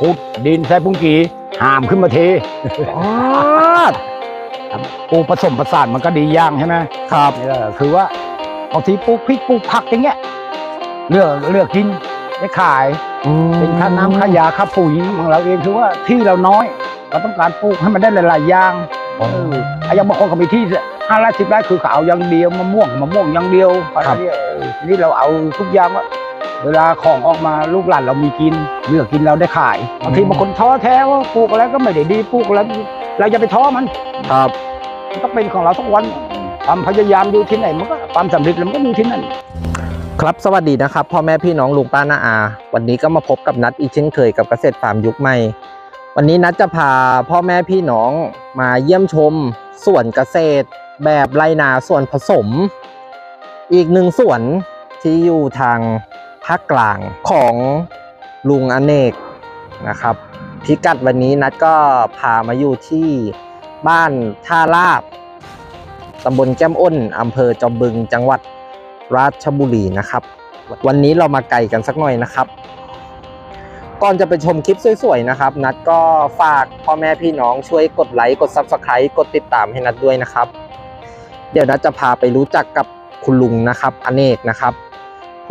ขุดดินใส่ปุ้งกีหามขึ้นมาเทอ๋อปลูกผสมผสานมันก็ดีอย่างใช่ไหมครับนี่แหละคือว่าบางทีปลูกพริกปลูกผักอย่างเงี้ยเลือกเลือกกินได้ขายเป็นค่าน้ำค่ายาค่าปุ๋ยของเราเองคือว่าที่เราน้อยเราต้องการปลูกให้มันได้หลายๆอย่างอ๋อเออไอ้อยังบางคนก็มีที่ห้าไร่สิบไร่คือเขาเอาอย่างเดียวมะม่วงมะม่วงอย่างเดียวอะไรเนี่ยเออนี่เราเอาทุกอย่างว่า เวลาของออกมาลูกหลานเรามีกินเลือกกินเราได้ขายบางทีบางคนท้อแท้ว่าปลูกอะไรก็ไม่ได้ดีปลูกอะไรเราอย่าไปท้อมันครับมันก็เป็นของเราทุกวันความพยายามอยู่ที่ไหนมันก็ความสำเร็จมันก็อยู่ที่นั่นครับสวัสดีนะครับพ่อแม่พี่น้องลุงป้าน้าอา วันนี้ก็มาพบกับนัดอีกเช่นเคยกับเกษตรฟาร์มยุคใหม่ วันนี้นัดจะพาพ่อแม่พี่น้องมาเยี่ยมชมสวนเกษตร แบบไรนาส่วนผสม อีกหนึ่งสวนที่อยู่ทาง ภาคกลางของลุงอเนกนะครับ พิกัดวันนี้นัดก็พามาอยู่ที่บ้านท่าลาบตำบลแก้มอ้นอำเภอจอมบึงจังหวัดราชบุรีนะครับ วันนี้เรามาไกลกันสักหน่อยนะครับ ก่อนจะไปชมคลิปสวยๆนะครับ นัดก็ฝากพ่อแม่พี่น้องช่วยกดไลค์กด Subscribe กดติดตามให้นัดด้วยนะครับ เดี๋ยวนัดจะพาไปรู้จักกับคุณลุงนะครับ อเนกนะครับ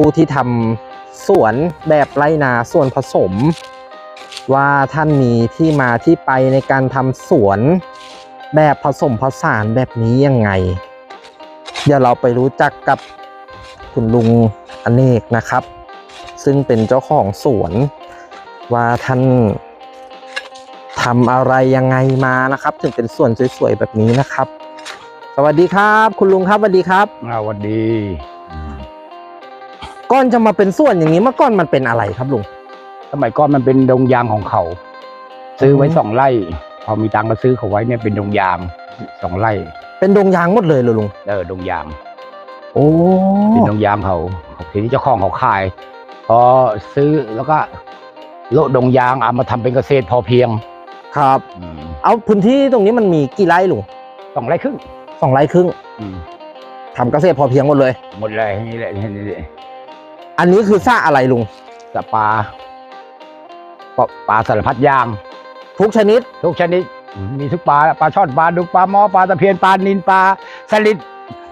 ผู้ที่ทำสวนแบบไรนาส่วนผสม ว่าท่านมีที่มาที่ไปในการทำสวนแบบผสมผสานแบบนี้ยังไง เดี๋ยวเราไปรู้จักกับคุณลุงอเนกนะครับ ซึ่งเป็นเจ้าของสวน ว่าท่านทำอะไรยังไงมานะครับ ถึงเป็นสวนสวยๆแบบนี้นะครับ สวัสดีครับ คุณลุงครับสวัสดีครับอ่าวันดี ก่อนจะมาเป็นสวนอย่างนี้เมื่อก่อนมันเป็นอะไรครับลุง สมัยก่อนมันเป็นดงยางของเขา ซื้อไว้อืมสองไร่ พอมีตังค์ก็ซื้อเขาไว้เนี่ยเป็นดงยางสองไร่ เป็นดงยางหมดเลยเหรอลุงเออดงยาง โอ้เป็นดงยางเขาทีนี้เจ้าของเขาขาย พอซื้อแล้วก็โละดงยางเอามาทำเป็นเกษตรพอเพียง ครับอืมเอาพื้นที่ตรงนี้มันมีกี่ไร่ลุงสองไร่ครึ่งสองไร่ครึ่งอืมทำเกษตรพอเพียงหมดเลย หมดเลยนี่แหละนี่แหละ อันนี้คือสระอะไรลุงสปลาปลาปลาสารพัดยาง ทุกชนิด ทุกชนิด มีทุกปลาปลาช่อนปลาดุกปลาหมอปลาตะเพียนปลานินปลาสลิด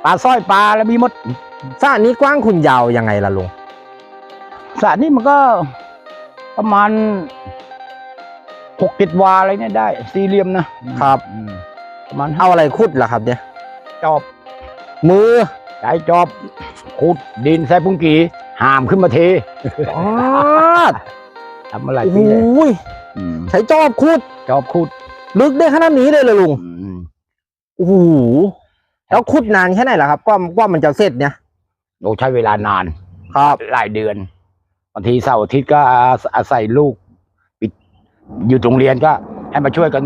ปลาสร้อยปลาแล้วมีหมดสระนี้กว้างคุณยาวยังไงล่ะลุงสระนี่มันก็ประมาณหกเจ็ดวาอะไรเนี่ยได้ สี่เหลี่ยมนะครับอืมประมาณเอาอะไรขุดล่ะครับ เนี่ย จอบ มือใช้จอบขุดดินใส่ปุ้งกี หามขึ้นมาเทอ๋อทำมาหลายโอ้ปีแล้วโหอืมใช้จอบขุด จอบขุดลึกได้ขนาดนี้เลยเหรอลุง อืมโอ้โห แล้วขุดนานแค่ไหนล่ะครับกว่ากว่ามันจะเสร็จเนี่ย โอ้ใช้เวลานาน ครับ หลายเดือนบางทีเสาร์อาทิตย์ก็อาอาศัยลูกปิดอยู่โรงเรียนก็ให้มาช่วยกัน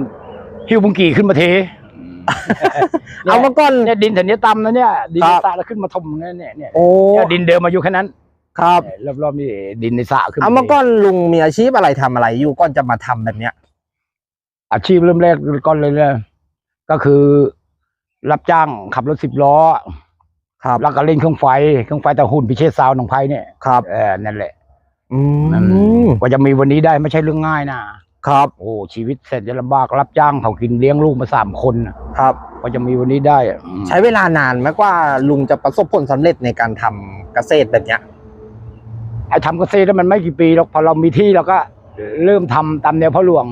หิ้วบุงกีขึ้นมาเท เอาเมื่อก่อน เนี่ยดินแถวนี้ต่ำนะเนี่ยดินคในรับสระแล้วขึ้นมาถมเนี่ยเนี่ยเนี่ยโอ้ เนี่ยดินเดิมมาอยู่แค่นั้น ครับรอบๆนี่ดินในสระขึ้นเอาเมื่อก่อนลุงมีอาชีพอะไรทำอะไรอยู่ก่อนจะมาทำแบบเนี้ย อาชีพเริ่มแรกก่อนเลยเนี่ยก็คือ รับจ้างขับรถสิบล้อครับแล้วก็เล่นเครื่องไฟเครื่องไฟแต่หุ่นพิเชษซาวหนองไผ่เนี่ยครับเออนั่นแหละ อืมกว่าจะมีวันนี้ได้ไม่ใช่เรื่องง่ายนะครับโอ้ชีวิตเสร็จจะลำบากรับจ้างเขากินเลี้ยงลูกมาสามคนน่ะครับ กว่าจะมีวันนี้ได้อะอืมใช้เวลานานไหมกว่าลุงจะประสบผลสำเร็จในการทำเกษตรแบบเนี้ย ไอ้ทำเกษตรแล้วมันไม่กี่ปีหรอกพอเรามีที่เราก็เริ่มทำตามแนวพ่อหลวง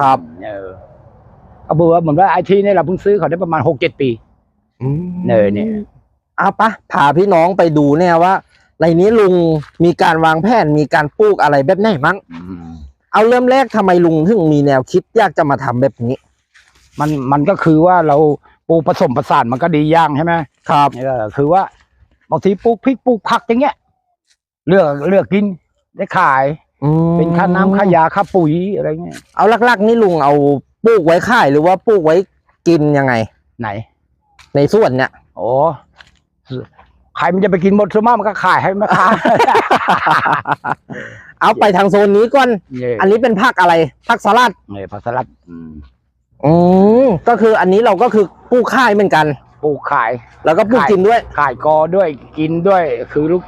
ครับเออก็บอกว่าเหมือนว่าไอ้ที่เนี่ยเราเพิ่งซื้อเขาได้ประมาณหกเจ็ดปีเนยเนี่ยเอาปะพาพี่น้องไปดูเนี่ยว่า ในนี้ลุงมีการวางแผนมีการปลูกอะไรแบบไหนมั้งเอาเริ่มแรกทำไมลุงถึงมีแนวคิดอยากจะมาทำแบบนี้ มันมันก็คือว่าเราปลูกผสมผสานมันก็ดีอย่างใช่ไหมครับเออคือว่าบางทีปลูกพริกปลูกผักอย่างเงี้ย เลือกเลือกกินได้ขายเป็นค่าน้ำค่ายาค่าปุ๋ยอะไรเงี้ยเอาหลักๆ นี่ลุงเอาปลูกไว้ขายหรือว่าปลูกไว้กินยังไง ไหนในส่วนเนี่ย โอ้ใครมันจะไปกินหมดส่วนมากมันก็ขายให้แม่ค้า เอาไปทางโซนนี้ก่อน เนี่ยอันนี้เป็นผักอะไรผักสลัด เนี่ยผักสลัดอืมอืมก็คืออันนี้เราก็คือปลูกขายเหมือนกัน ปลูกขาย แล้วก็ปลูกขาย กินด้วย ขายกอด้วยกินด้วย คือลูก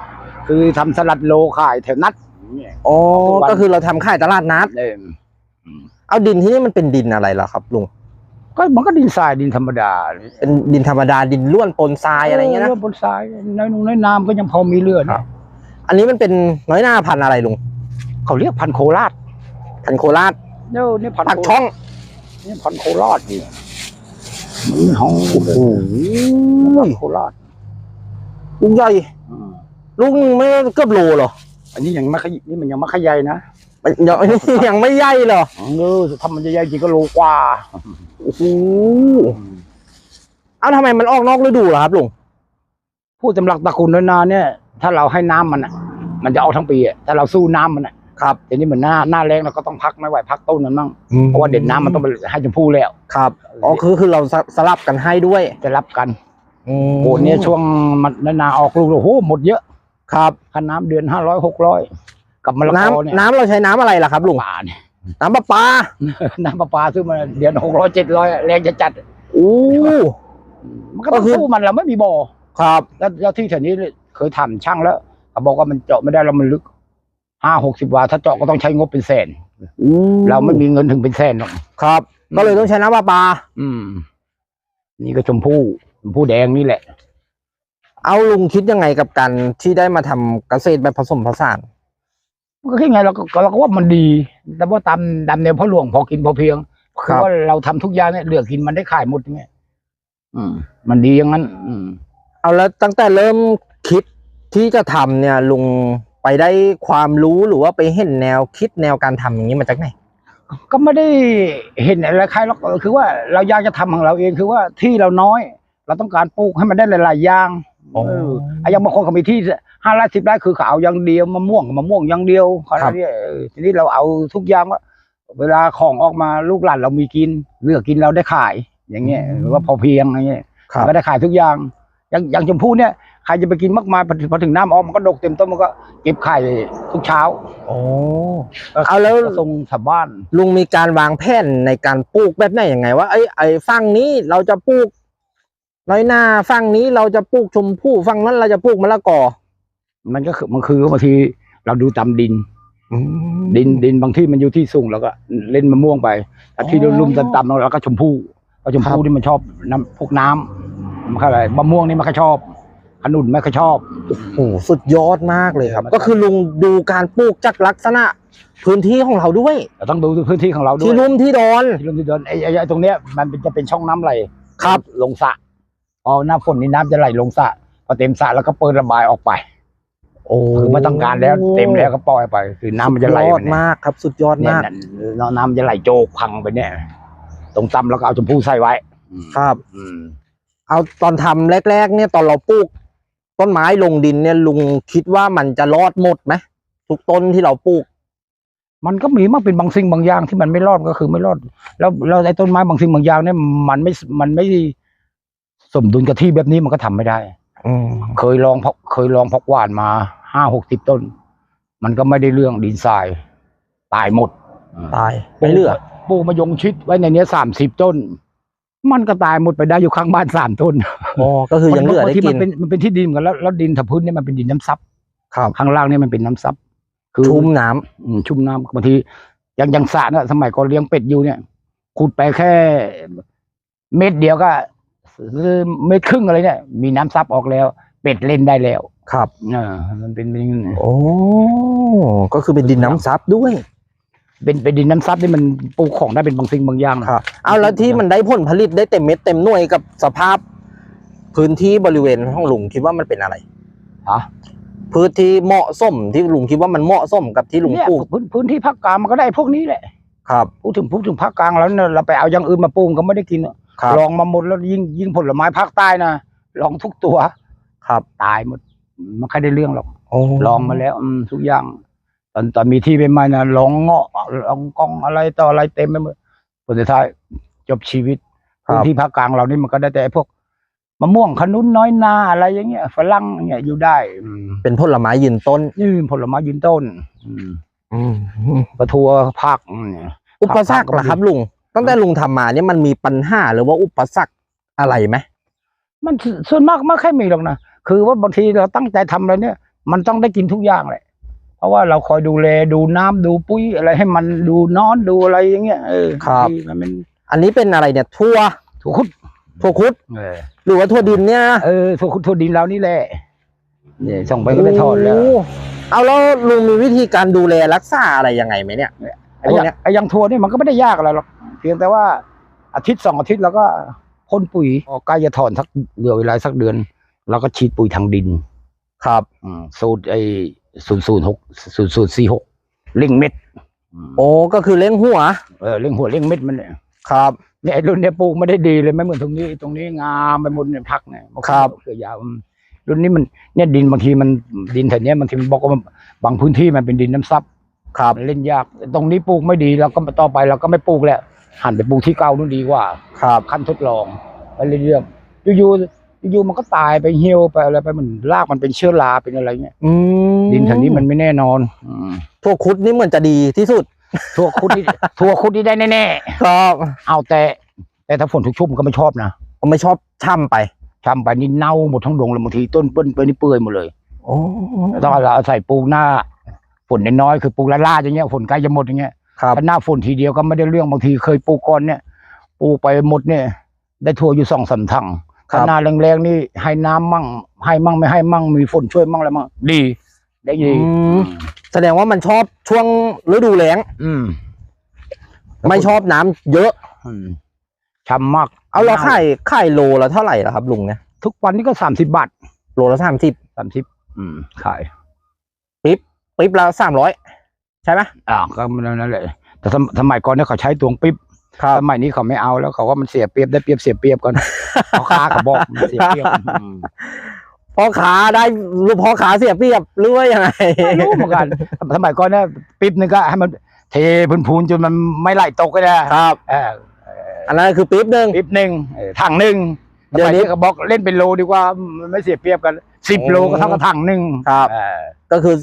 คือทำสลัดโลขายแถวนัดเนี่ย อ๋อทุกวัน ก็คือเราทำขายตลาดนัด เออเอาดินที่นี่มันเป็นดินอะไรล่ะครับลุง ก็มันก็ดินทรายดินธรรมดาเป็นดินธรรมดาดินล้วนปนทรายอะไรเงี้ยนะ บนทรายน้อยนุ่งน้อยน้ำก็ยังพอมีเลือดครับ อันนี้มันเป็นน้อยหน้าพันธุ์อะไรลุง เขาเรียกพันธุ์โคราชพันธุ์โคราชเนี่ยนี่พันธุ์ปากช่องนี่พันธุ์โคราชนี่มันห้องโอ้โหพันธุ์โคราชลุงใหญ่อืม ลุงไม่เกือบโลเหรออันนี้ยังไม่ขยนี่มันยังไม่ขยายนะมันยังยังไม่ใหญ่เหรอเออถ้ามันจะใหญ่จริงก็โลกว่าโอ้โหเอาทำไมมันออกนอกฤดูเหรอครับลุงพูดตำลักตระกูลน้อยนาเนี่ย ถ้าเราให้น้ำมันอะ มันจะเอาทั้งปีอะถ้าเราสู้น้ำมันอะครับแต่นี่เหมือนหน้าหน้าแรงเราก็ต้องพักไม่ไหวพักต้นนั้นมั่งเพราะว่าเด็ดน้ำมันต้องไปให้ชมพู่แล้วครับอ๋อคือคือเราสสลับกันให้ด้วยจะรับกันอืมโอ้เนี่ยช่วงมันนาออกลูกโอ้โหหมดเยอะ ครับค่าน้ำเดือนห้าร้อยหกร้อยกับมะละกอเนี่ยน้ำน้ำเราใช้น้ำอะไรล่ะครับลุงป่าเนี่ย น้ำประปาน้ำประปาซื้อมาเดือนหกร้อยเจ็ดร้อยแรงจะจัดโอ้มันก็ต้องก็คือ สู้มันเราไม่มีบ่อครับแล้วแล้วที่แถวนี้เคยทำช่างแล้วเขาบอกว่ามันเจาะไม่ได้แล้วมันลึกห้าหกสิบวาถ้าเจาะก็ต้องใช้งบเป็นแสนเราไม่มีเงินถึงเป็นแสนหรอก ครับ ก็เลยต้องใช้น้ำประปา อืม นี่ก็ชมพู่ชมพู่แดงนี่แหละ เอาลุงคิดยังไงกับการที่ได้มาทำเกษตรแบบผสมผสาน ก็แค่ไงเราก็เราก็ว่ามันดี แต่ว่าตามตามแนวพ่อหลวงพอกินพอเพียงคคือรับว่าเราทำทุกอย่างเนี่ยเหลือกินมันได้ขายหมดไงอืม มันดีอย่างนั้น อืม เอาแล้วตั้งแต่เริ่มคิดที่จะทำเนี่ยลุงไปได้ความรู้หรือว่าไปเห็นแนวคิดแนวการทำอย่างนี้มาจากไหน ก็ไม่ได้เห็นอะไรใครหรอกคือว่าเราอยากจะทำของเราเองคือว่าที่เราน้อย เราต้องการปลูกให้มันได้หลาย ๆ อย่างอ๋อเออ ไอ้อยังบางคนเขามีที่ห้าไร่สิบไร่คือเขาเอาอย่างเดียวมะม่วงกับมะม่วงอย่างเดียวเขาครับเนี่ยเออทีนี้เราเอาทุกอย่างว่าเวลาของออกมาลูกหลานเรามีกินเลือกกินเราได้ขาย อย่างเงี้ยหรือว่าพอเพียงอย่างเงี้ยครับก็ได้ขายทุกอย่าง อย่างอย่างชมพู่เนี่ยใครจะไปกินมากมายพอพอถึงน้ำออกมันก็ดกเต็มต้นมันก็เก็บไข่ทุกเช้าโอ้เอาแล้วก็ส่งสับบ้าน ลุงมีการวางแผนในการปลูกแบบไหนยังไงว่าไอ้ไอ้ฝั่งนี้เราจะปลูก น้อยหน้าฝั่งนี้เราจะปลูกชมพู่ฝั่งนั้นเราจะปลูกมะละกอ มันก็คือมันคือบางทีเราดูตามดินอดินดินบางที่มันอยู่ที่สูงแล้วก็เล่นมะม่วงไปแต่ที่อ๋อลุ่มๆต่ำๆแล้วก็ชมพู่เพราะชมพู่นี่มันชอบน้ำพวกน้ำมันก็อะไรมะม่วงนี่มันก็ชอบขนุนไม่ค่อยชอบโอ้โหสุดยอดมากเลยครับมันก็คือลุงดูการปลูกจากลักษณะ พื้นที่ของเราด้วยเราต้องดูพื้นที่ของเราด้วที่ยลุ่มที่ดอนที่ลุ่มที่เดินไอ้ไอ้ไอ้ตรงเนี้ยมันเป็นจะเป็นช่องน้ำไหลครับลงสระพ อหน้าฝนนี่น้ำจะไหลลงสระพอเต็มสระแล้วก็เปิดระบายออกไป โอ้คือไม่ต้องการแล้วเต็มแล้วก็ปล่อยไป คือน้ำมันจะไหลสุดยอไปดเนี่ยมากครับ สุดยอดเนี่ยมากน้ำน้ำมันจะไหลโจกพังไปเนี่ย ตรงตำแล้วก็เอาชมพู่ใส่ไว้อืมครับ อืม เอาตอนทำแรก ๆ เนี่ยตอนเราปลูก ต้นไม้ลงดินเนี่ยลุงคิดว่ามันจะรอดหมดไหมทุกต้นที่เราปลูก มันก็มีมันเป็นบางสิ่งบางอย่างที่มันไม่รอดก็คือไม่รอด แล้วแล้วไอ้ต้นไม้บางสิ่งบางอย่างเนี่ยมันไม่มันไม่ สมดุลกับที่แบบนี้มันก็ทำไม่ได้ อืมเคยลองเพาะเคยลองเพาะหวานมาห้าหกสิบต้น มันก็ไม่ได้เรื่องดินทราย ตายหมดตายไม่เหลือปลูกมะยงชิดไว้ในเนี้สามสิบต้น มันก็ตายหมดไปได้อยู่ข้างบ้านสามต้นอ๋อก็คือยังเหลือได้ที่กิมันนเป็นมันเป็นที่ดินเหมือนกันแล้วแล้วดินทับพื้นเนี่ยมันเป็นดินน้ำซับครับข้างล่างเนี่ยมันเป็นน้ำซับคือชุ่มน้ำอืมชุ่มน้ำบางทีอย่างอย่างสระเนี่ยสมัยก่อนเลี้ยงเป็ดอยู่เนี่ยขุดไปแค่ เม็ดเดียวก็ หรือเม็ดครึ่งอะไรเนี่ย มีน้ำซับออกแล้ว เป็ดเล่นได้แล้วครับ เออมันเป็นเป็นโอ้ก็คือเป็นดินน้ำซับด้วยเป็นเป็นดินน้ำซับที่มันปลูกของได้เป็นบางสิ่งบางอย่างนะครับ เอาแล้วที่มันได้ผลผลิตได้เต็มเม็ดเต็มหน่วยกับสภาพ พื้นที่บริเวณห้องลุงคิดว่ามันเป็นอะไรฮะพื้นที่เหมาะสมที่ลุงคิดว่ามันเหมาะสมกับที่ลุงเนี่ยปลูกพื้นพื้นที่ภาคกลางมันก็ได้พวกนี้แหละ ครับพูดถึงพูดถึงภาคกลางแล้วเนี่ยเราไปเอาอย่างอื่นมาปลูกก็ไม่ได้กินอะครับ ลองมาหมดแล้วยิ่งยิ่งผลไม้ภาคใต้นะลองทุกตัว ครับตายหมดไม่ค่อยได้เรื่องหรอกโอ้ลองมาแล้วอืมทุกอย่าง ตอนตอนมีที่เป็นไม้นะลองเงาะลองกองอะไรต่ออะไรเต็มไปหมดผลสุดท้ายจบชีวิตครัพื้นบที่ภาคกลางเรานี่มันก็ได้แต่พวกมะม่วงขนุนน้อยนาอะไรอย่างเงี้ยฝรั่งเนี่ยอยู่ได้อืมเป็นผลไม้ยืนต้นนี่ผลไม้ยืนต้น อืมอืมปลาทัวภาคเนี่ยอุปสรรคล่ะครับลุง ตั้งแต่ลุงทำมาเนี่ยมันมีปัญหาหรือว่าอุปสรรคอะไรไหมมันสส่วนมากไม่ค่อยมีหรอกนะคือว่าบางทีเราตั้งใจทำอะไรเนี่ย มันต้องได้กินทุกอย่างแหละเพราะว่าเราคอยดูแลดูน้ำดูปุ๋ยอะไรให้มันดูนอนดูอะไรอย่างเงี้ยเออครับที่มันเป็นอันนี้เป็นอะไรเนี่ยทั่วถั่วคุดทั่วคุดเออหรือว่าทั่วดินเนี่ยนะเออถั่วคุดถั่วดินเรานี่แหละเนี่ยส่งไปก็ได้ทอดแล้วโเอาแล้วลุงมีวิธีการดูแลรักษาอะไรยังไงไหมเนี่ยไอ้ไอ้พวอกย่างเนี้ยไอ้อยังทัวร์นี่มันก็ไม่ได้ยากอะไรหรอก เพียงแต่ว่าอาทิตย์สองอาทิตย์แล้วก็พ่นปุ๋ยพอใกล้จะถอนสักเหลือเวลาสักเดือนเราก็ฉีดปุ๋ยทางดิน ครับอืมสูตรไอ้ศูนย์ศูนย์หกศูนย์ศูนย์สี่หกเร่งเม็ดอืมโอ้ก็คือเลี้ยงหัวเออเร่งหัวเร่งเม็ดมันเนี่ยครับเนี่ยไอ้รุ่นเนี้ยปลูกไม่ได้ดีเลยไม่เหมือนตรงนี้ ตรงนี้งามไปหมดเนี่ยพักเนี่ยครับเขือยาวอืมรุ่นนี้มันเนี่ยดินบางทีมันดินแถวเนี้ยบางทีมันบอกว่ามันบางพื้นที่มันเป็นดินน้ำซับครับมันเล่นยาก ตรงนี้ปลูกไม่ดีเราก็ต่อไปเราก็ไม่ปลูกแล้ว หันไปปลูกที่เก่านู่นดีกว่าครับขั้นทดลองไปเรื่อยๆอยู่ๆอยู่ๆมันก็ตายไปเหี่ยวไปอะไรไปเหมือนรากมันเป็นเชื้อราเป็นอะไรเงี้ยอืมดินแถวนี้มันไม่แน่นอนอืมทั่วคุดนี่เหมือนจะดีที่สุด ทั่วคุดนี่ทั่วคุดนี่ได้แน่ครับๆเอาแต่ แต่ถ้าฝนทุกชุ่มก็ไม่ชอบนะผมไม่ชอบช่ำไปทำไปนี่เน่าหมดทั้งดงเลยบางทีต้นเปิ้ลไปนี่เปื่อยหมดเลยโอ้ต้องเราเอาใส่ปลูกหน้าฝนน้อยๆคือปลูกละลาดอย่างเงี้ยฝนใกล้จะหมดอย่างเงี้ย ครับ ถ้าหน้าฝนทีเดียวก็ไม่ได้เรื่องบางทีเคยปลูกก่อนเนี่ยปลูกไปหมดเนี่ย ได้ทั่วอยู่สองสามถังครับถ้าหน้าแรงๆนี่ให้น้ำมั่ง ให้มั่งไม่ให้มั่งมีฝนช่วยมั่งอะไรมั่งดี ได้ดีอืมแสดงว่ามันชอบช่วงฤดูแล้ง อืมไม่ชอบน้ำเยอะ อืมช้ำมากเอาเราขายขายโลละเท่าไหร่ล่ะครับลุงเนี่ยทุกวันนี้ก็สามสิบบาทโลละสามสิบสามสิบอืมขายปิ๊บละสามร้อยใช่ไหมอ่าก็นั่นแหละแต่สมสมัยก่อนเนี่ยเขาใช้ตวงปิ๊บครับสมัยนี้เขาไม่เอาแล้วเขาว่ามันเสียเปรียบได้เปรียบเสียเปรียบก่อนพ่อค้าเขาบอกมันเสียเปรียบอืมพ่อขาได้หรือพ่อขาเสียเปรียบหรือว่ายังไงไม่รู้เหมือนกันสมัยก่อนเนี่ยปิ๊บนึงก็ให้มันเทพูนๆจนมันไม่ไหลตกก็ได้ครับเอออันนั้นคือปิ๊บหนึ่งปิ๊บหนึ่งเออถังหนึ่งเดี๋ยวนี้สมัเขาบอกเล่นเป็นโลดีกว่ามันไม่เสียเปรียบกันสิบโอ้โลก็เท่ากับถังหนึ่งครับเออก็คือ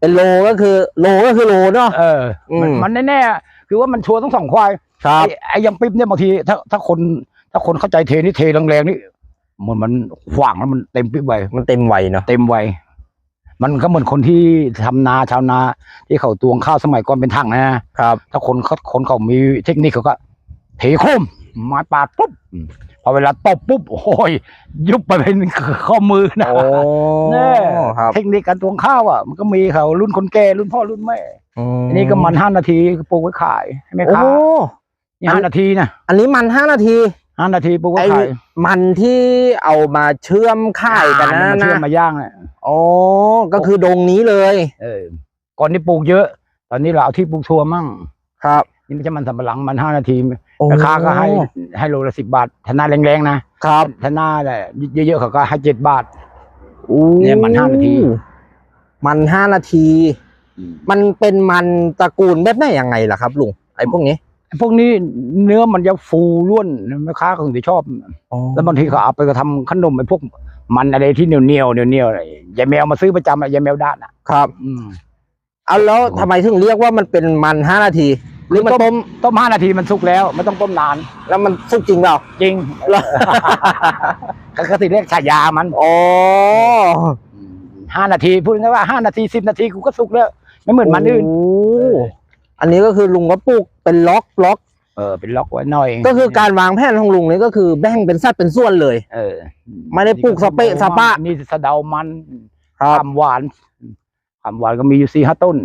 เป็นโลก็คือโลก็คือโลเนาะ เออมันอืม มันแน่ๆคือว่ามันชัวร์ทั้งสองควายครับ ไอ้ไอ้อยังปิ๊บเนี่ยบางทีถ้าถ้าคน ถ้าคนเข้าใจเทนี่เทแรงๆนี่เหมือนมันขวางแล้วมันเต็มปิ๊บไปมันเต็มวัยเนาะเต็มไวมันก็เหมือนคนที่ทำนาชาวนา ที่เขาตวงข้าวสมัยก่อนเป็นถังนะครับ ถ้าคนเขาคนเขามีเทคนิคเขาก็เทโค้มไม้ปาดปุ๊บ อืมพอเวลาตบปุ๊บ โอ้ย ยุบไปเป็นข้อมือนะโอ้แน่ครับ เทคนิคการตวงข้าวอะมันก็มีเขารุ่นคนแก่รุ่นพ่อรุ่นแม่อืมอันนี้ก็มันห้านาทีปลูกไว้ขายให้แม่โอ้ค้านี่ห้านาทีนะอันนี้มันห้านาทีห้านาทีปลูกไว้ไอ้ขายมันที่เอามาเชื่อมข่ายกันอ่นะมาเชื่อมนะมาย่างเนี่ยโอ้ก็คือดงนี้เลย เออ ก่อนนี้ปลูกเยอะ ตอนนี้เราเอาที่ปลูกทั่วมั่ง ครับ นี่ไม่ใช่มันสำปะหลังมันห้านาทีโอ้ ราคาก็ให้ให้โลละสิบบาทถ้าหน้าแรงๆนะครับถ้าหน้าแหละเยอะๆเขาก็ให้เจ็ดบาทเนี่ยมันห้านาที มันห้านาที มันเป็นมันตระกูลแบบไหนยังไงล่ะครับลุงไอ้พวกนี้พวกนี้เนื้อมันจะฟูร่วนแม่ค้าคงจะชอบแล้วบางทีเขาเอาไปก็ทำขนมไอ้พวกมันอะไรที่เหนียวเหนียวๆเหนียวๆอะไรยายแมวมาซื้อประจำอะยายแมวด้านอะครับ อืมเอาแล้วทำไมถึงเรียกว่ามันเป็นมันห้านาที หรือมันต้มต้มห้านาทีมันสุกแล้วไม่ต้องต้มนาน แล้วมันสุกจริงเปล่าจริงก็ติเรียกฉายามันอ๋อห้านาทีพูดง่ายๆว่าห้านาทีสิบนาทีกูก็สุกแล้ว ไม่เหมือนมันอื่นโอันนี้ก็คือลุงก็ปลูกเป็นล็อกล็อกเออเป็นล็อกไว้หน่อย ก็คือการวางแผนของลุงนี่ก็คือแบ่งเป็นสัดเป็นส่วนเลย เออ ไม่ได้ปลูกสเปะสปะนี่สะเดามันครับความหวานความหวานก็มีอยู่สี่ห้าต้น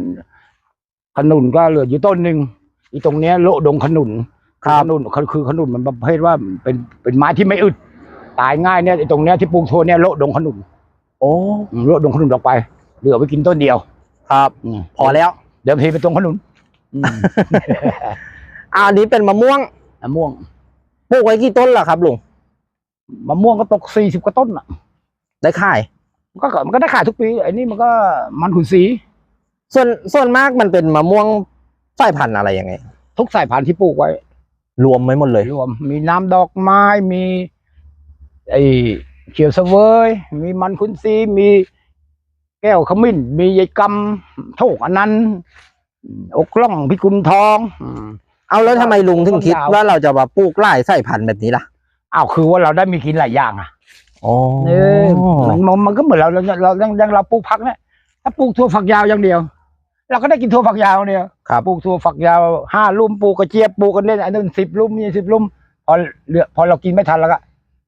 ขนุนก็เหลืออยู่ต้นหนึ่ง อีตรงเนี้ยโละดงขนุนครับขนุนคือคือขนุนมันประเภทว่าเป็นเป็นไม้ที่ไม่อึด ตายง่ายเนี่ยไอ้ตรงเนี้ยที่ปลูกโทนเนี่ยโละดงขนุนโอ้อืมโละดงขนุนออกไปเหลือไว้กินต้นเดียว ครับมพอแล้ว เดี๋ยวเทไปตรงขนุนอืมอ่าอันนี้เป็นมะม่วงมะม่วงปลูกไว้กี่ต้นล่ะครับลุงมะม่วงก็ตกสี่สิบกว่าต้นอะ ได้ขายมันก็มันก็ได้ขายทุกปีไอ้นี่มันก็มันขุนสี ส่วนส่วนมากมันเป็นมะม่วง สายพันธุ์อะไรยังไง ทุกสายพันธุ์ที่ปลูกไว้ รวมไว้หมดเลย รวม มีน้ำดอกไม้ มีไอ้เขียวเสวย มีมันขุนสีมีแก้วขมิ้น มียายกำโชคอันนั้นต์อกล่องพิกุลทองอืมเอาแล้วทำไมลุงถึงคิดต้นยาวว่าเราจะมาปลูกไร่สายพันธุ์แบบนี้ล่ะอ้าวคือว่าเราได้มีกินหลายอย่างอะอ๋อเออมันมันมันก็เหมือนเราเราเราเรายังเราปลูกผักเนี่ยถ้าปลูกถั่วฝักยาวอย่างเดียว เราก็ได้กินถั่วฝักยาวเนี่ยครับ ปลูกถั่วฝักยาวห้าลุ่มปลูกกระเจี๊ยบปลูกกันเนี่ยอันนั้นสิบลุ่มนี่สิบลุ่มพอเหลือพอเรากินไม่ทันแล้วก็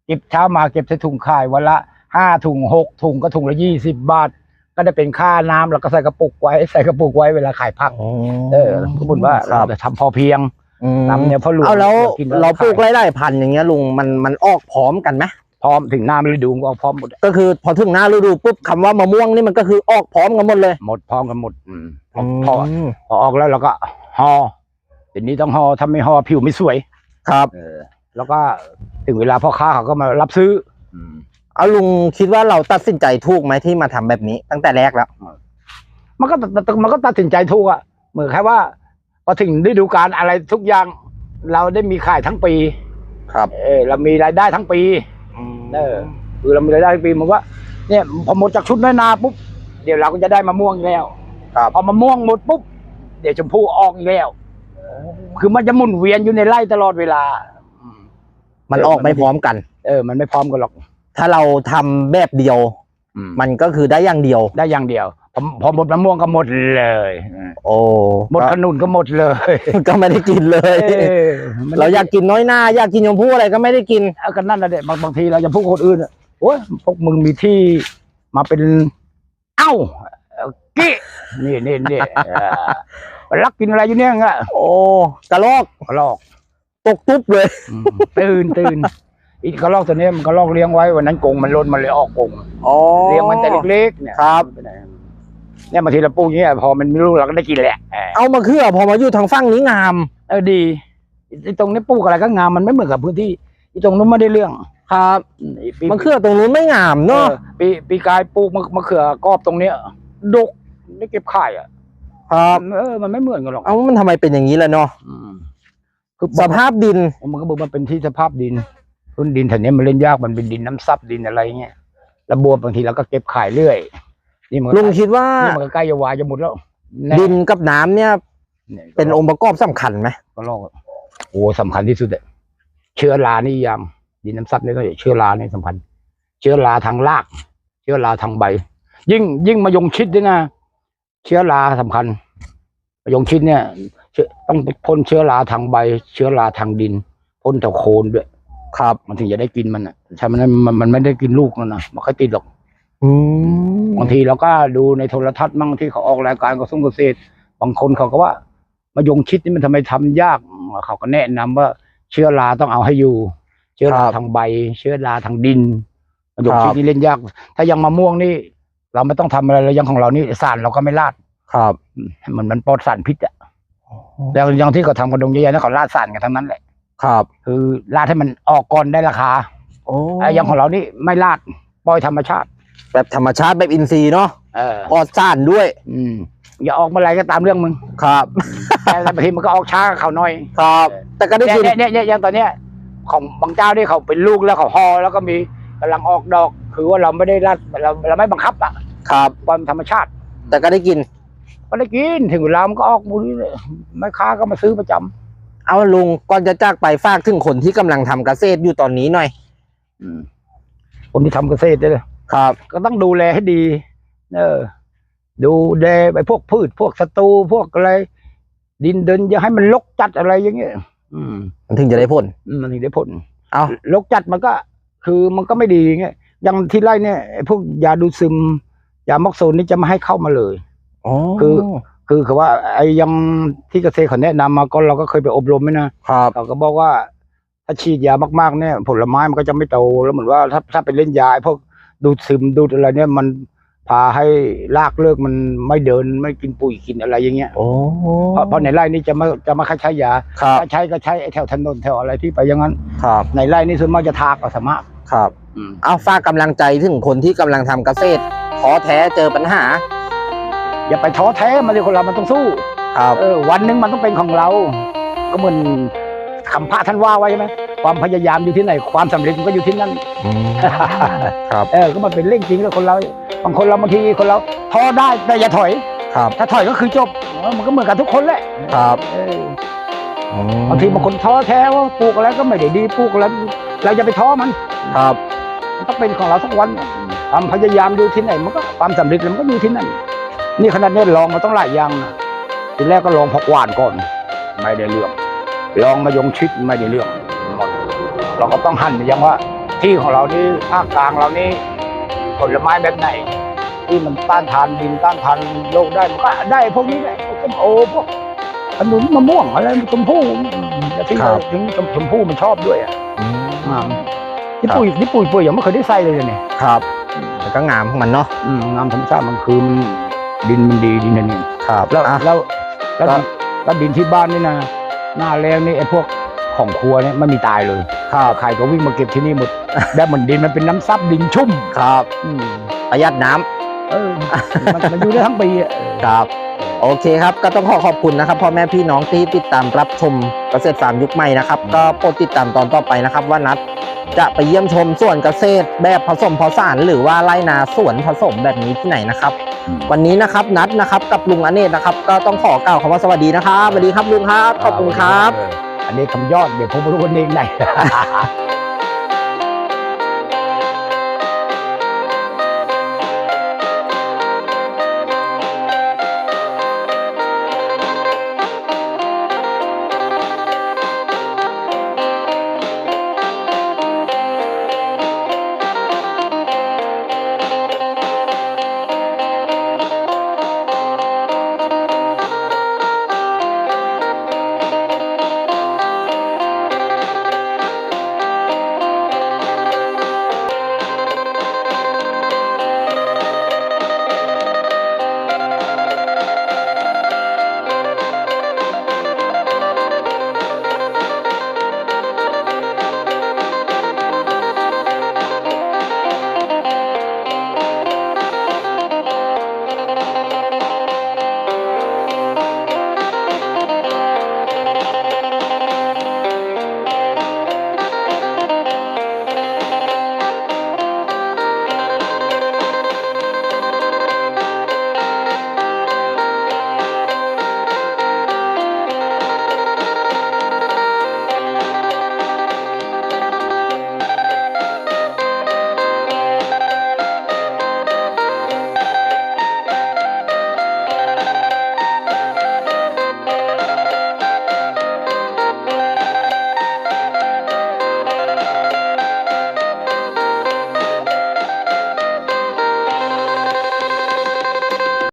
เก็บเช้ามาเก็บใส่ถุงขายวันละห้าถุงหกถุงก็ถุงละยี่สิบบาท ก็ได้เป็นค่าน้ำแล้วก็ใส่กระปุกไว้ ใส่กระปุกไว้เวลาขายผัก เออก็บุญว่าครัเราบจะทำพอเพียงอืมทำเนี่ยพ่อหลวงเอาแล้วกินเราปลูกขายไร่ๆพันธุ์อย่างเงี้ยลุงมันมันออกพร้อมกันไหม พร้อมถึงหน้าฤดูก็เอาพร้อมหมดก็คือพอถึงหน้าฤดูปุ๊บคำว่ามะม่วงนี่มันก็คือออกพร้อมกันหมดเลย หมดพร้อมกันหมดอืมพอพอมพอออกแล้วเราก็ห่อเดี๋ยวนี้ต้องห่อถ้าไม่ห่อผิวไม่สวย ครับเออ แล้วก็ถึงเวลาพ่อค้าเขาก็มารับซื้ออเอาลุงคิดว่าเราตัดสินใจถูกไหมที่มาทำแบบนี้ ตั้งแต่แรกแล้ว มันก็ตัดมันก็ตัดสินใจถูกอะเหมือนแค่ว่าพอถึงฤดูกาลอะไรทุกอย่าง เราได้มีขายทั้งปี ครับ เออเรามีรายได้ทั้งปี เออคือเรามีรายได้ทั้งปีมันว่า เนี่ยพอหมดจากชุดน้อยนาปุ๊บเดี๋ยวเราก็จะได้มะม่วงอีกแล้วครับพอมะม่วงหมดปุ๊บเดี๋ยวชมพู่ออกอีกแล้ว คือมันจะหมุนเวียนอยู่ในไร่ตลอดเวลา มันออกไม่พร้อมกัน เออ มันไม่พร้อมกันหรอก ถ้าเราทำแบบเดียวมันมันก็คือได้อย่างเดียว ได้อย่างเดียว พอพอหมดมะม่วงก็หมดเลย โอ้หมดขนุนก็หมดเลย ก็ไม่ได้กินเลย เออมันเราอยากกินน้อยหน้า อยากกินชมพู่อะไรก็ไม่ได้กิน เอากันนั่นแหละเด็บางบางทีเราจะพูดกับคนอื่นอะโอ้ยพวกมึงมีที่มาเป็น เอ้าเอ่อกี้นี่นี่นี่เออมันรักกินอะไรอยู่เนี่ยงะโอ้กระลอกกระลอกตกตุ๊บเลย อืมตื่นตื่นอีกกระลอกตัวเนี้ยมันกระลอกเลี้ยงไว้วันนั้นกรงมันล้นมันเลยออกกรงอ๋อเลี้ยงมันแต่เล็กๆเนี่ยครับ เนี่ยบางทีเราปลูกอย่างเงี้ยพอมันไม่รู้เราก็ได้กินแหละเออเอามาเครือพอมาอยู่ทางฝั่งนี้งามเออดีไอ้ตรงนี้ปลูกอะไรก็งามมันไม่เหมือนกับพื้นที่ไอ้ตรงนู้นไม่ได้เรื่องครับไอ้ปีมะเขือตรงนู้นไม่งามเอเนาะอปีปีกายปลูกมะมะเขือกรอบตรงเนี้ยดกได้เก็บขายอะครับเออมันไม่เหมือนกันหรอกเอามันทำไมเป็นอย่างนี้ล่ะเนาะอืมคือสภาพดินมันก็บอกมันเป็นที่สภาพดินพื้นดินแถวนี้มันเล่นยากมันเป็นดินน้ำซับดินอะไรเงี้ยแล้วบัวบางทีเราก็เก็บขายเรื่อย นี่มันก็ลุงคิดว่านี่มันก็ใกล้จะวายจะหมดแล้วแน่ดินกับน้ำเนี่ย ยเป็นองค์ประกอบสำคัญไหมก็ลอกโอ้สำคัญที่สุดเลยเชื้อรานี่ยามดินน้ำซับนี่ก็เชื้อรานี่สำคัญ เชื้อราทางราก เชื้อราทางใบ ยิ่งยิ่งมายงชิดด้วยนะเชื้อราสำคัญมายงชิดเนี่ยเชื้อต้องพ่นเชื้อราทางใบ เชื้อราทางดินพ่นแถวโคนด้วย ครับ มันถึงจะได้กินมันอะใช่มันมันมันไม่ได้กินลูกมันนะมันค่อยติดหรอก อืมบางทีเราก็ดูในโทรทัศน์มั่งที่เขาออกรายการกระทรวงเกษตร บางคนเขาก็ว่ามายงชิดนี่มันทำไมทำยาก เขาก็แนะนำว่าเชื้อราต้องเอาให้อยู่ เชื้อราทางใบ เชื้อราทางดินมายงชิดนี่เล่นยาก ถ้ายังมะม่วงนี่ เราไม่ต้องทำอะไรเลยอยังของเรานี่สารเราก็ไม่ลาดครับมันมันปลอดสารพิษอะแล้วอยังที่เขาทำกระดงใหญ่ๆนั่นเขาลาดสารกันทั้งนั้นแหละครับคือลาดให้มันออกก่อนได้ราคาโอ้ไอ้อยังของเรานี่ไม่ลาดปล่อยธรรมชาติ แบบธรรมชาติแบบอินทรีย์เนาะเออปลอดสารด้วย อืมอย่าออกมาอะไรก็ตามเรื่องมึง ครับ แต่บางทีมันก็ออกช้ากับเขาหน่อยครับ แต่ก็ได้เนี่ยกิน เนี่ยเนี่ยเนี่ยอย่างตอนเนี้ยของบางเจ้าที่เขาเป็นลูกแล้วเขาฮอแล้วก็มีกำลังออกดอกคือว่าเราไม่ได้รัดเราเราไม่บังคับอะครับ ความธรรมชาติแต่ก็ได้กิน ก็ได้กินถึงเวลามันก็ออกบุรีเลยไม่ค้าก็มาซื้อประจำเอาลุงก่อนจะจากไปฝากถึงคนที่กำลังทำเกษตรอยู่ตอนนี้หน่อยอืมคนที่ทำเกษตรเนี่ย ครับ ก็ต้องดูแลให้ดี เออ ดูแลไปพวกพืช พวกศัตรูพวกอะไร ดินเดินอย่าให้มันลกจัดอะไรอย่างเงี้ยอืม มันถึงจะได้ผลอืมมันถึงได้ผลเอาลกจัดมันก็ คือมันก็ไม่ดีอย่างเงี้ยอย่างที่ไร่เนี่ยไอ้พวกยาดูดซึมยามอกโซนนี่จะไม่ให้เข้ามาเลยอ๋อคือ คือคือว่า ไอ้ยังที่เกษตรเขาแนะนำมาก็เราก็เคยไปอบรมไหมนะครับเขาก็บอกว่าถ้าฉีดยามากๆเนี่ย ผลไม้มันก็จะไม่โตแล้วเหมือนว่าถ้าถ้าไปเล่นยาไอ้พวก ดูดซึมดูดอะไรเนี่ยมันพาให้รากเลิกมันไม่เดินไม่กินปุ๋ยกินอะไรอย่างเงี้ยโอ้เพราะเพราะในไร่นี่จะไม่จะไม่ค่อยใช้ยาครับถ้าใช้ก็ใช้ไอ้แถวถนนแถวอะไรที่ไปอย่างนั้น ครับในไร่นี่ส่วนมากจะทากเอาสมะครับ อืม เอาฝากกำลังใจถึงคนที่กำลังทำเกษตรท้อแท้เจอปัญหา อย่าไปท้อแท้มันเลยคนเรามันต้องสู้ ครับ เออวันหนึ่งมันต้องเป็นของเรา ก็เหมือน คำพระท่านว่าไว้ใช่ไหมความพยายามอยู่ที่ไหน ความสำเร็จมันก็อยู่ที่นั่นครับเออก็มันเป็นเรื่องจริงแล้วคนเราบางคนเราบางทีคนเราท้อได้แต่อย่าถอยครับ ถ้าถอยก็คือจบเออมันก็เหมือนกันทุกคนแหละครับเออบางทีบางคนท้อแท้ว่าปลูกอะไรก็ไม่ได้ดีปลูกแล้วเราอย่าไปท้อมันครับมันต้องเป็นของเราสักวันความพยายามอยู่ที่ไหนมันก็ความสำเร็จมันก็อยู่ที่นั่น นี่ขนาดนี้ลองมาต้องหลายอย่างนะทีแรกก็ลองผักหวานก่อน ไม่ได้เรื่อง ลองมายงชิดไม่ได้เรื่องหมดเราก็ต้องหั่นไปยังว่า ที่ของเรานี่ภาคกลางเรานี่ผลไม้แบบไหน ที่มันต้านทานดินต้านทานโรคได้มันก็ได้พวกนี้แหละพวกส้มโอพวกขนุนมะม่วงอะไรชมพู่แล้วที่ครับถึงชมพู่มันชอบด้วยอะอืมงามที่ครับปุ๋ยที่ปุ๋ยปุ๋ยยังไม่เคยได้ใส่เลยเนี่ยครับแล้วก็งามของมันเนาะอืมงามธรรมชาติมันคือมันดินมันดีดินนี่ครับ แล้วอะแล้วแล้วก็ดินแล้วดินที่บ้านนี่นะ หน้าแรงนี่ไอ้พวกของครัวเนี่ยไม่มีตายเลยครับใครก็วิ่งมาเก็บที่นี่หมดแบบเหมือนดินมันเป็นน้ำซับดินชุ่มครับอืมประหยัดน้ำเออมันมันอยู่ได้ทั้งปีอะครับ โอเคครับ ก็ต้องขอขอบคุณนะครับพ่อแม่พี่น้องที่ติดตามรับชมเกษตรฟาร์มยุคใหม่นะครับ ก็โปรดติดตามตอนต่อไปนะครับ ว่านัดจะไปเยี่ยมชมสวนเกษตรแบบผสมผสานหรือว่าไร่นาสวนผสมแบบนี้ที่ไหนนะครับ วันนี้นะครับนัดนะครับกับลุงอเนกนะครับ ก็ต้องขอกล่าวคำว่าสวัสดีนะครับสวัสดีครับลุงครับขอบคุณครับ อันนี้คำยอดเดี๋ยวผมไม่รู้ว่าเองไหน